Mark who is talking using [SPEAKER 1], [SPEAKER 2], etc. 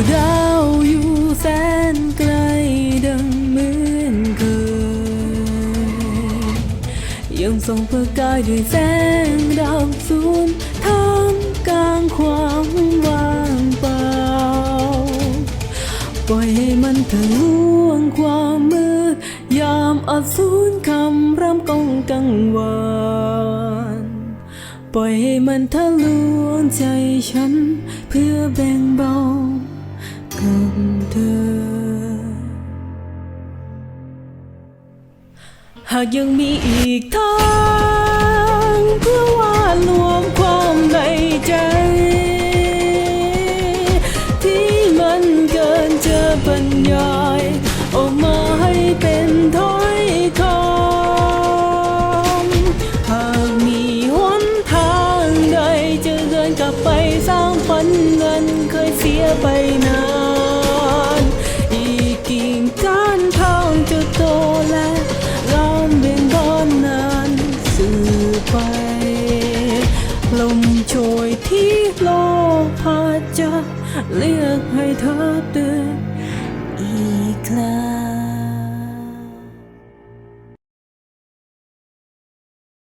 [SPEAKER 1] ู่ดาวอยู่แสนไกลดังเหมือนเคยยังส่องประกายด้วยแสงดาวสูนท่ามกลางความว่างเปล่า ปล่อยให้มันทะลวงความมืด ยามอดสูนคำร่ำกองกังวานปล่อยให้มันทะลวงใจฉัน เพื่อแบ่งเบา กับเธอหากยังมีอีกทางเพื่อวาดรวมความในใจ ที่มันเกินจะบรรยายออกมาให้เป็นถ้อยคำหากมีหนทางใดจะเดินกลับไปสร้างฝันเงินเคยเสียไป โชยที่โลกพาจะเลือกให้เธอเตือนอีกครั้ง